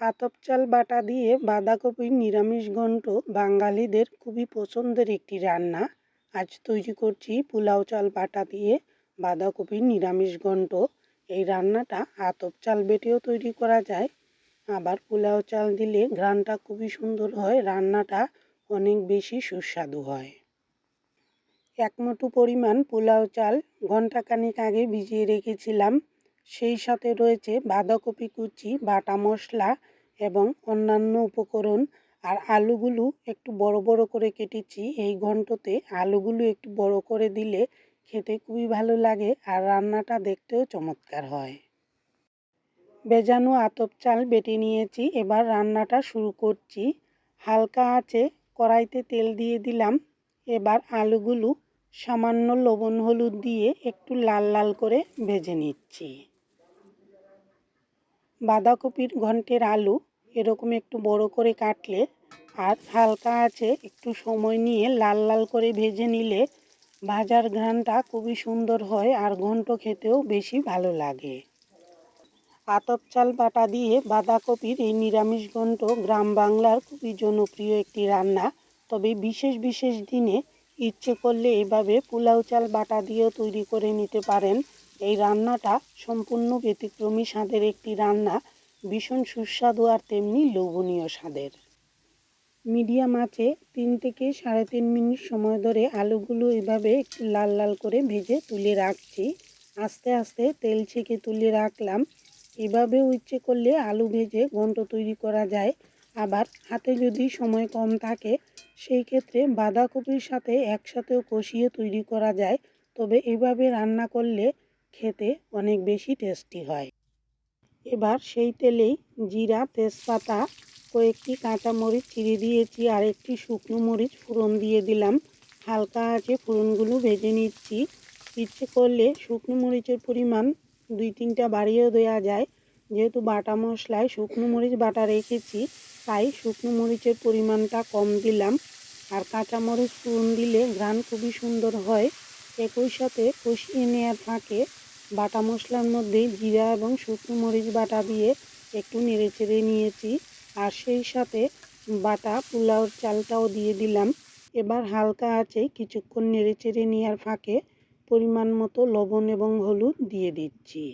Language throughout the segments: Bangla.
আতপ চাল বাটা দিয়ে বাঁধাকপির নিরামিষ ঘন্ট বাঙালিদের খুবই পছন্দের একটি রান্না। আজ তৈরি করছি পোলাও চাল বাটা দিয়ে বাঁধাকপির নিরামিষ ঘন্ট। এই রান্নাটা আতপ চাল বেটেও তৈরি করা যায়। আবার পোলাও চাল দিলে ঘ্রাণটা খুবই সুন্দর হয়, রান্নাটা অনেক বেশি সুস্বাদু হয়। এক মুঠো পরিমাণ পোলাও চাল ঘন্টাখানেক আগে ভিজিয়ে রেখেছিলাম। সেই সাথে রয়েছে বাঁধাকপি কুচি, বাটা মশলা এবং অন্যান্য উপকরণ আর আলুগুলো একটু বড় বড় করে কেটেছি। এই ঘন্টতে আলুগুলো একটু বড় করে দিলে খেতে খুবই ভালো লাগে আর রান্নাটা দেখতেও চমৎকার হয়। বেজানো আতপ চাল বেটে নিয়েছি, এবার রান্নাটা শুরু করছি। হালকা আছে কড়াইতে তেল দিয়ে দিলাম। এবার আলুগুলো সামান্য লবণ হলুদ দিয়ে একটু লাল লাল করে ভেজে নিচ্ছি। বাঁধাকপির ঘন্টের আলু এরকম একটু বড় করে কাটলে আর হালকা আছে, একটু সময় নিয়ে লাল লাল করে ভেজে নিলে ভাজার ঘ্রাণটা খুবই সুন্দর হয় আর ঘন্ট খেতেও বেশি ভালো লাগে। আতপ চাল বাটা দিয়ে বাঁধাকপির এই নিরামিষ ঘন্ট গ্রাম বাংলার খুবই জনপ্রিয় একটি রান্না। তবে বিশেষ বিশেষ দিনে ইচ্ছে করলে এভাবে পোলাও চাল বাটা দিয়েও তৈরি করে নিতে পারেন। এই রান্নাটা সম্পূর্ণ ব্যতিক্রমী স্বাদের একটি রান্না। ভীষণ সুস্বাদু আর তেমনি লোভনীয় স্বাদের। মিডিয়াম আঁচে তিন থেকে সাড়ে তিন মিনিট সময় ধরে আলুগুলো এভাবে একটু লাল লাল করে ভেজে তুলে রাখছি। আস্তে আস্তে তেল ছেঁকে তুলে রাখলাম। এভাবেও ইচ্ছে করলে আলু ভেজে ঘন্ট তৈরি করা যায়। আবার হাতে যদি সময় কম থাকে, সেই ক্ষেত্রে বাঁধাকপির সাথে একসাথেও কষিয়ে তৈরি করা যায়। তবে এভাবে রান্না করলে খেতে অনেক বেশি টেস্টি হয়। এবার সেই তেলেই জিরা, তেজপাতা, কয়েকটি কাঁচামরিচ চিড়ে দিয়েছি আর একটি শুকনো মরিচ ফোড়ন দিয়ে দিলাম। হালকা আছে ফোড়নগুলো ভেজে নিচ্ছি। ইচ্ছে করলে শুকনো মরিচের পরিমাণ দুই তিনটা বাড়িয়েও দেওয়া যায়। যেহেতু বাটা মশলায় শুকনো মরিচ বাটা রেখেছি, তাই শুকনো মরিচের পরিমাণটা কম দিলাম। আর কাঁচামরিচ ফোড়ন দিলে ঘ্রাণ খুবই সুন্দর হয়। একই সাথে কষিয়ে নেওয়ার ফাঁকে বাটা মশলার মধ্যে জিরা এবং শুকনো মরিচ বাটা দিয়ে একটু নেড়ে চেড়ে নিয়েছি। আর সেই সাথে বাটা পোলাওর চালটাও দিয়ে দিলাম। এবার হালকা আছে কিছুক্ষণ নেড়ে চেড়ে নেওয়ার ফাঁকে পরিমাণ মতো লবণ এবং হলুদ দিয়ে দিচ্ছি।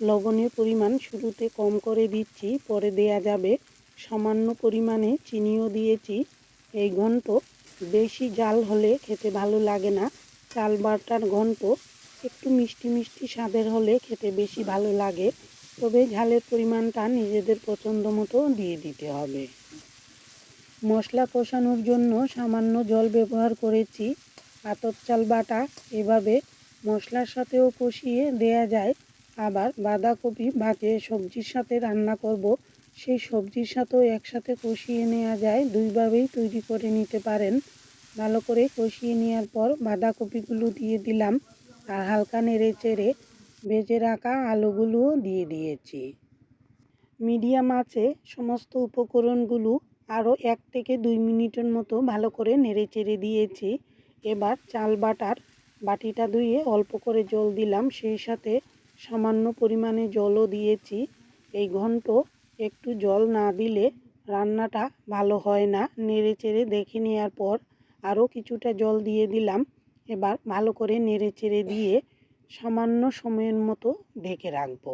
লবণের পরিমাণ শুরুতে কম করে দিচ্ছি, পরে দেয়া যাবে সামান্য পরিমাণে চিনিও দিয়েছি। এই ঘন্ট বেশি জাল হলে খেতে ভালো লাগে না। চাল বাটার ঘন্ট একটু মিষ্টি মিষ্টি স্বাদের হলে খেতে বেশি ভালো লাগে। তবে ঝালের পরিমাণটা নিজেদের পছন্দ মতো দিয়ে দিতে হবে। মশলা কষানোর জন্য সামান্য জল ব্যবহার করেছি। আতপ চাল বাটা এভাবে মশলার সাথেও কষিয়ে দেয়া যায়। আবার বাঁধাকপি যে সবজির সাথে রান্না করব। সেই সবজির সাথেও একসাথে কষিয়ে নেওয়া যায়। দুইভাবেই তৈরি করে নিতে পারেন। ভালো করে কষিয়ে নেওয়ার পর বাঁধাকপিগুলো দিয়ে দিলাম। আর হালকা নেড়ে চেড়ে ভেজে রাখা আলুগুলোও দিয়ে দিয়েছি। মিডিয়াম আছে সমস্ত উপকরণগুলো আরও এক থেকে দুই মিনিটের মতো ভালো করে নেড়ে চেড়ে দিয়েছি। এবার চাল বাটার বাটিটা ধুয়ে অল্প করে জল দিলাম, সেই সাথে সামান্য পরিমাণে জলও দিয়েছি। এই ঘন্ট একটু জল না দিলে রান্নাটা ভালো হয় না, নেড়ে চেড়ে দেখে নেওয়ার পর আরও কিছুটা জল দিয়ে দিলাম। এবার ভালো করে নেড়ে চেড়ে দিয়ে সামান্য সময়ের মতো ঢেকে রাখব।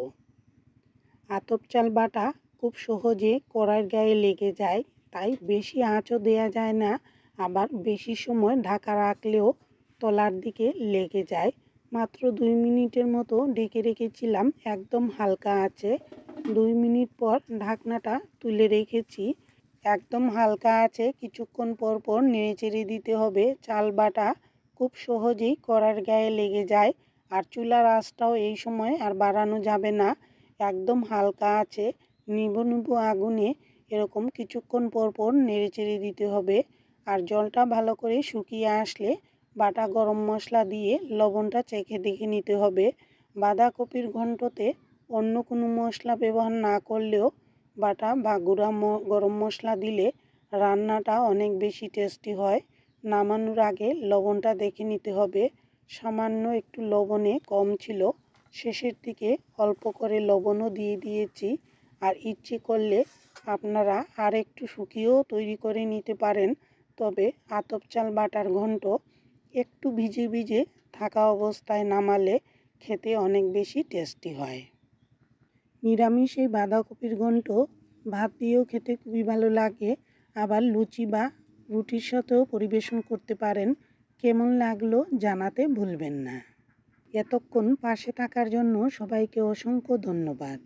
আতপ চাল বাটা খুব সহজে কড়াইয়ের গায়ে লেগে যায়, তাই বেশি আঁচও দেয়া যায় না, আবার বেশি সময় ঢাকা রাখলেও তলার দিকে লেগে যায়। মাত্র দুই মিনিটের মতো ঢেকে রেখেছিলাম, একদম হালকা আছে। দুই মিনিট পর ঢাকনাটা তুলে রেখেছি। একদম হালকা আছে, কিছুক্ষণ পর পর নেড়ে চেড়ে দিতে হবে। চাল বাটা খুব সহজেই কড়ার গায়ে লেগে যায়। আর চুলার আঁচটাও এই সময় আর বাড়ানো যাবে না। একদম হালকা আছে নিবু নিবু আগুনে এরকম কিছুক্ষণ পর পর নেড়ে চেড়ে দিতে হবে। আর জলটা ভালো করে শুকিয়ে আসলে বাটা গরম মশলা দিয়ে লবণটা চেখে দেখে নিতে হবে। বাঁধাকপির ঘন্টতে অন্য কোনো মশলা ব্যবহার না করলেও বাটা বা গুঁড়া গরম মশলা দিলে রান্নাটা অনেক বেশি টেস্টি হয়। নামানোর আগে লবণটা দেখে নিতে হবে। সামান্য একটু লবণে কম ছিল। শেষের দিকে অল্প করে লবণও দিয়ে দিয়েছি। আর ইচ্ছে করলে আপনারা আর একটু শুকিয়েও তৈরি করে নিতে পারেন। তবে আতপ চাল বাটার ঘন্ট একটু ভিজে ভিজে থাকা অবস্থায় নামালে খেতে অনেক বেশি টেস্টি হয়। নিরামিষ এই বাঁধাকপির ঘন্ট ভাত দিয়েও খেতে খুবই ভালো লাগে। আবার লুচি বা রুটির সাথেও পরিবেশন করতে পারেন, কেমন লাগল জানাতে ভুলবেন না। এতক্ষণ পাশে থাকার জন্য সবাইকে অসংখ্য ধন্যবাদ।